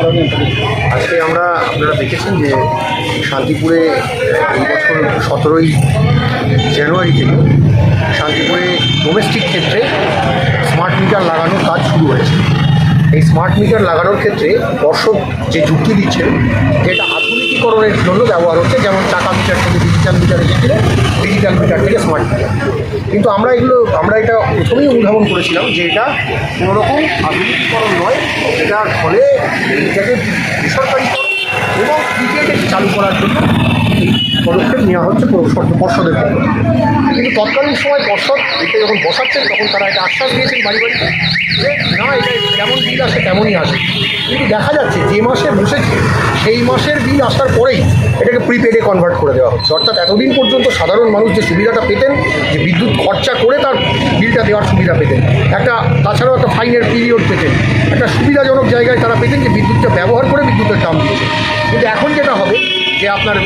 কারণে আজকে আমরা আপনারা দেখেছেন যে শান্তিপুরে এই বছর সতেরোই জানুয়ারি থেকে শান্তিপুরে ডোমেস্টিক ক্ষেত্রে স্মার্ট মিটার লাগানোর কাজ শুরু হয়েছে। এই স্মার্ট মিটার লাগানোর ক্ষেত্রে দর্শক যে যুক্তি দিচ্ছেন, যেটা আধুনিকীকরণের জন্য ব্যবহার হচ্ছে, যেমন টাকা মিটার থেকে ডিজিটাল মিটারে গেছিলে ডিজিটাল মিটার থেকে স্মার্ট মিটার কিন্তু আমরা এগুলো, আমরা এটা প্রথমেই অনুধাবন করেছিলাম যে এটা কোনো রকম আধুনিকীকরণ নয় এটার ফলে এটাকে বেসরকারিকরণ এবং ক্রিকেটে চালু করার জন্য পদক্ষেপ নেওয়া হচ্ছে পর্ষদ- পর্ষদের কিন্তু তৎকালীন সময় পর্ষদ এটা যখন বসাচ্ছেন, তখন তারা একটা আশ্বাস দিয়েছেন বাড়ি বাড়িতে যে, না, এটা যেমন বিল আসে, তেমনই আসে কিন্তু দেখা যাচ্ছে যে মাসে বসেছে সেই মাসের বিল আসার পরেই এটাকে প্রিপেডে কনভার্ট করে দেওয়া হচ্ছে। অর্থাৎ এতদিন পর্যন্ত সাধারণ মানুষ যে সুবিধাটা পেতেন, যে বিদ্যুৎ খরচা করে তার বিলটা দেওয়ার সুবিধা পেতেন। একটা তাছাড়াও একটা ফাইনের পিরিয়ড পেতেন। একটা সুবিধাজনক জায়গায় তারা পেতেন যে বিদ্যুৎটা ব্যবহার করে বিদ্যুতের দাম দিয়েছে। কিন্তু এখন যেটা হবে, যে আপনার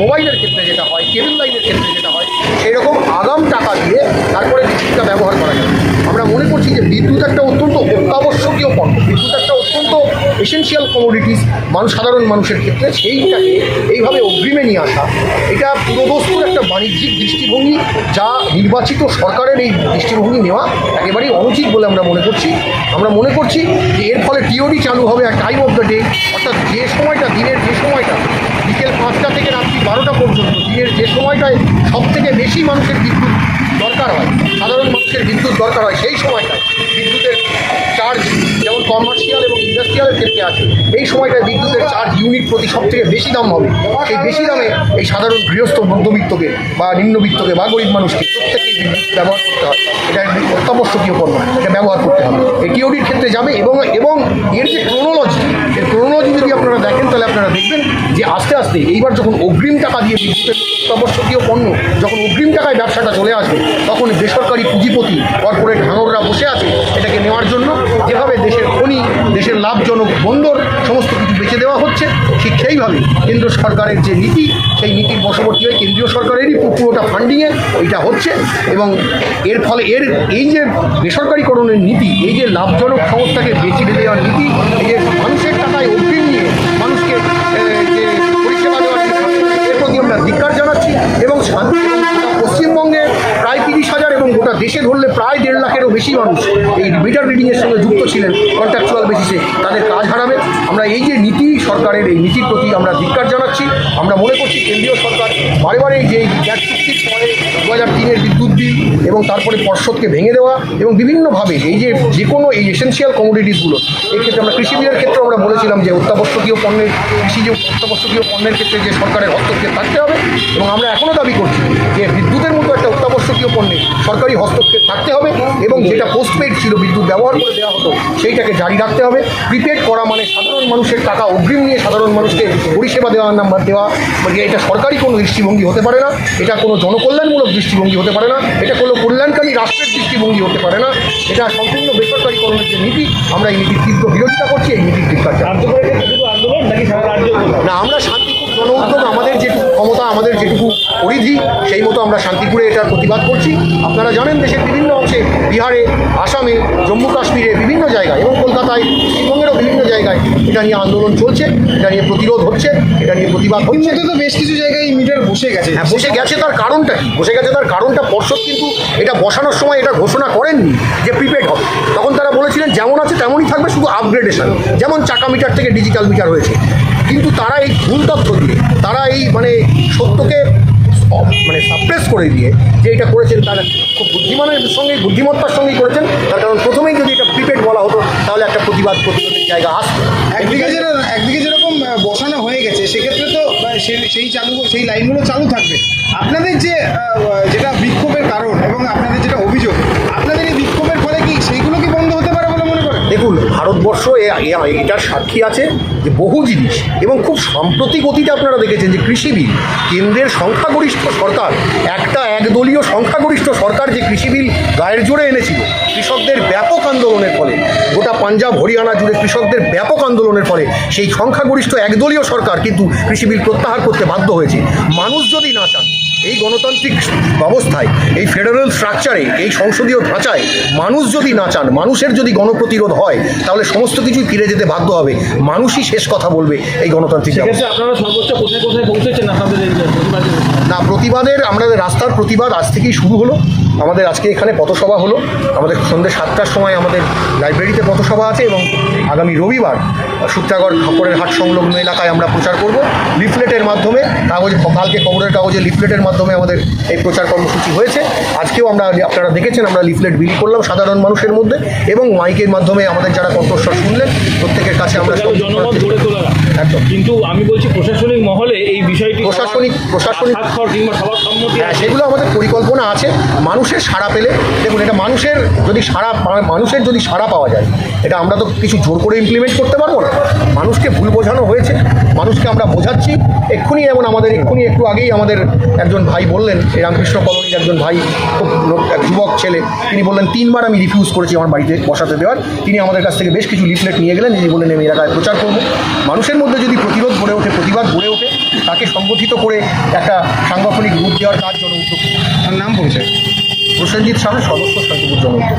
মোবাইলের ক্ষেত্রে যেটা হয় কেবল লাইনের ক্ষেত্রে যেটা হয় সেই রকম আগাম টাকা দিয়ে তারপরে বিদ্যুৎটা ব্যবহার করা যাবে। আমরা মনে করছি যে বিদ্যুৎ একটা অত্যন্ত অত্যাবশ্যকীয় পণ্য। বিদ্যুৎ একটা অত্যন্ত এসেন্সিয়াল কমোডিটিস মানুষ, সাধারণ মানুষের ক্ষেত্রে। সেইটাকে এইভাবে অগ্রিমে নিয়ে আসা, এটা পুরোদস্তুর একটা বাণিজ্যিক দৃষ্টিভঙ্গি যা নির্বাচিত সরকারের এই দৃষ্টিভঙ্গি নেওয়া একেবারেই অনুচিত বলে আমরা মনে করছি। আমরা মনে করছি যে এর ফলে টিওডি চালু হবে আর টাইম অফ দ্য ডে অর্থাৎ যে সময়টা, দিনের যে সময়টা, বিকেল পাঁচটা থেকে রাত্রি বারোটা পর্যন্ত, দিনের যে সময়টায় সব থেকে বেশি মানুষের বিদ্যুৎ দরকার হয়। সাধারণ মানুষের বিদ্যুৎ দরকার হয় সেই সময়টায়। বিদ্যুতের চার্জ যেমন কমার্শিয়াল এবং ইন্ডাস্ট্রিয়ালের ক্ষেত্রে আছে, এই সময়টায় বিদ্যুতের চার্জ ইউনিট প্রতি সব থেকে বেশি দাম হবে। সেই বেশি দামে এই সাধারণ গৃহস্থ মধ্যবিত্তকে বা নিম্নবিত্তকে বা গরিব মানুষকে প্রত্যেকেই বিদ্যুৎ ব্যবহার করতে হয়। এটা অত্যাবশ্যকীয় পণ্য, এটা ব্যবহার করতে হবে। এই টিওডির ক্ষেত্রে যাবে এবং এবং এর যে ক্রোনোলজি এর ক্রোনোলজি যদি আপনারা দেখেন, তাহলে আপনারা দেখবেন যে আস্তে আস্তে এইবার যখন অগ্রিম টাকা দিয়ে বিদ্যুতের অত্যাবশ্যকীয় পণ্য যখন অগ্রিম টাকায় ব্যবসাটা চলে আসবে তখন বেসরকারি পুঁজিপতি কর্পোরেট হাঙররা বসে আছে এটাকে নেওয়ার জন্য। যেভাবে দেশের খনি, দেশের লাভজনক বন্দর সমস্ত কিছু বেঁচে দেওয়া হচ্ছে, ঠিক সেইভাবে কেন্দ্র সরকারের যে নীতি, সেই নীতির বশবর্তী হয়ে কেন্দ্রীয় সরকারেরই পুরোটা ফান্ডিংয়ে এটা হচ্ছে এবং এর ফলে এর এই যে বেসরকারিকরণের নীতি, এই যে লাভজনক সংস্থাকে বেঁচে দেওয়ার নীতি, এই যে মানুষের টাকায় অগ্রিম বেশি মানুষ এই মিটার রিডিংয়ের সঙ্গে যুক্ত ছিলেন কন্ট্রাকচুয়াল বেসিসে তাদের কাজ হারাবে। আমরা এই যে নীতি সরকারের, এই নীতির প্রতি আমরা ধিক্কার জানাচ্ছি। আমরা মনে করছি কেন্দ্রীয় সরকার বারে বারে যে গ্যাস চুক্তির পরে দু হাজার তিনের বিদ্যুৎ বিল এবং তারপরে পর্ষদকে ভেঙে দেওয়া এবং বিভিন্নভাবে এই যে যে কোনো এই এসেন্সিয়াল কমোডিটিসগুলো এই ক্ষেত্রে আমরা কৃষি বিলের ক্ষেত্রে আমরা বলেছিলাম যে অত্যাবশ্যকীয় পণ্যের কৃষি যে অত্যাবশ্যকীয় পণ্যের ক্ষেত্রে যে সরকারের হস্তক্ষেপ থাকতে হবে এবং আমরা এখনও দাবি করছি যে পণ্যে সরকারি হস্তক্ষেপ থাকতে হবে এবং যেটা পোস্টপেড ছিল বিদ্যুৎ ব্যবহার করে দেওয়া হতো, সেইটাকে জারি রাখতে হবে। প্রিপেড করা মানে সাধারণ মানুষের টাকা অগ্রিম নিয়ে সাধারণ মানুষকে পরিষেবা দেওয়ার নাম্বার দেওয়া মানে এটা সরকারি কোনো দৃষ্টিভঙ্গি হতে পারে না, এটা কোনো জনকল্যাণমূলক দৃষ্টিভঙ্গি হতে পারে না, এটা কোনো কল্যাণকারী রাষ্ট্রের দৃষ্টিভঙ্গি হতে পারে না, এটা সম্পূর্ণ বেসরকারিকরণের যে নীতি, আমরা এই নীতির তীব্র বিরোধিতা করছি, এই নীতির ধিক্কার জানাই। রাজ্য করে শুধু আন্দোলন নাকি সারা রাজ্য না আমরা শান্তিপুর জন উদ্যোগ আমাদের যেটুকু ক্ষমতা আমাদের যেটুকু পরিধি সেই মতো আমরা শান্তিপুরে এটার প্রতিবাদ করছি আপনারা জানেন দেশের বিভিন্ন অংশে বিহারে আসামে জম্মু কাশ্মীরে বিভিন্ন জায়গায় এবং কলকাতায় পশ্চিমবঙ্গেরও বিভিন্ন জায়গায় এটা নিয়ে আন্দোলন চলছে এটা নিয়ে প্রতিরোধ হচ্ছে এটা নিয়ে প্রতিবাদ হচ্ছে। তো বেশ কিছু জায়গায় এই মিটার বসে গেছে। হ্যাঁ বসে গেছে তার কারণটা কি? বসে গেছে তার কারণটা পর্ষদ কিন্তু এটা বসানোর সময় এটা ঘোষণা করেননি যে প্রিপেড হবে। তখন তারা বলেছিলেন যেমন আছে তেমনই থাকবে শুধু আপগ্রেডেশন যেমন চাকা মিটার থেকে ডিজিটাল মিটার হয়েছে। কিন্তু তারা এই ভুল তথ্য দিয়ে তারা এই মানে সত্যকে করে দিয়ে যে এটা করেছেন তারা খুব বুদ্ধিমানের সঙ্গে, বুদ্ধিমত্তার সঙ্গেই করেছেন, তার কারণ প্রথমেই যদি এটা প্রিপেড বলা হতো, তাহলে একটা প্রতিবাদ প্রতিরোধের জায়গা আসতো। একদিকে যেরকম একদিকে যেরকম বসানো হয়ে গেছে, সেক্ষেত্রে তো সেই চালু, সেই লাইনগুলো চালু থাকবে। আপনাদের যে যেটা বিক্ষোভের কারণ এবং আপনাদের যেটা অভিযোগ, আপনাদের এই বিক্ষোভের ফলে কি সেইগুলো কি বন্ধ হতে পারে বলে মনে করেন দেখুন, ভারতবর্ষ এটার সাক্ষী আছে যে বহু জিনিস এবং খুব সাম্প্রতিক অতীতে আপনারা দেখেছেন যে কৃষিবিল, কেন্দ্রের সংখ্যাগরিষ্ঠ সরকার, একটা একদলীয় সংখ্যাগরিষ্ঠ সরকার যে কৃষিবিল গায়ের জোরে এনেছিল, কৃষকদের ব্যাপক আন্দোলনের ফলে, গোটা পাঞ্জাব, হরিয়ানা জুড়ে কৃষকদের ব্যাপক আন্দোলনের ফলে সেই সংখ্যাগরিষ্ঠ একদলীয় সরকার কিন্তু কৃষিবিল প্রত্যাহার করতে বাধ্য হয়েছে। মানুষ যদি না চান এই গণতান্ত্রিক ব্যবস্থায় এই ফেডারেল স্ট্রাকচারে এই সংসদীয় ধাঁচায় মানুষ যদি না চান মানুষের যদি গণপ্রতিরোধ হয় তাহলে সমস্ত কিছুই ফিরে যেতে বাধ্য হবে। মানুষই শেষ কথা বলবে এই গণতান্ত্রিক আপনারা সর্বোচ্চ কোথায় কোথায় পৌঁছেছেন? না প্রতিবাদের আমাদের রাস্তার প্রতিবাদ আজ থেকেই শুরু হলো। আমাদের আজকে এখানে পথসভা হলো। আমাদের সন্ধ্যে সাতটার সময় আমাদের লাইব্রেরিতে পথসভা আছে এবং আগামী রবিবার সূত্রাগড় খাপড়ের হাট সংলগ্ন এলাকায় আমরা প্রচার করব লিফলেটের মাধ্যমে। কাগজ কালকে খবরের কাগজে লিফলেটের মাধ্যমে আমাদের এই প্রচার কর্মসূচি হয়েছে। আজকেও আমরা আপনারা দেখেছেন আমরা লিফলেট বিলি করলাম সাধারণ মানুষের মধ্যে এবং মাইকের মাধ্যমে আমাদের যারা কণ্ঠস্বর শুনলেন প্রত্যেকের কাছে আমরা একদম। কিন্তু আমি বলছি প্রশাসনিক মহলে এই বিষয়টি প্রশাসনিক- প্রশাসনিক- কিংবা সবার সম্মতি হ্যাঁ সেগুলো আমাদের পরিকল্পনা আছে। মানুষের সাড়া পেলে দেখুন এটা মানুষের যদি সাড়া মানুষের যদি সাড়া পাওয়া যায় এটা আমরা তো কিছু জোর করে ইমপ্লিমেন্ট করতে পারব না। মানুষকে ভুল বোঝানো হয়েছে। মানুষকে আমরা বোঝাচ্ছি। এক্ষুনি যেমন আমাদের এক্ষুনি একটু আগেই আমাদের একজন ভাই বললেন এই রামকৃষ্ণ কলোনির একজন ভাই খুব লোক- যুবক ছেলে তিনি বললেন তিনবার আমি রিফিউজ করেছি আমার বাড়িতে বসাতে দেওয়ার। তিনি আমাদের কাছ থেকে বেশ কিছু লিফলেট নিয়ে গেলেন তিনি বললেন আমি এলাকায় প্রচার করব। মানুষের মধ্যে যদি প্রতিরোধ গড়ে ওঠে, প্রতিবাদ গড়ে ওঠে, তাকে সংগঠিত করে একটা সাংগঠনিক রূপ দেওয়ার কাজ জন উদ্যোগ তার নাম পরিচয় প্রসেনজিৎ সাহেব সদস্য শান্তিপুর জন উদ্যোগ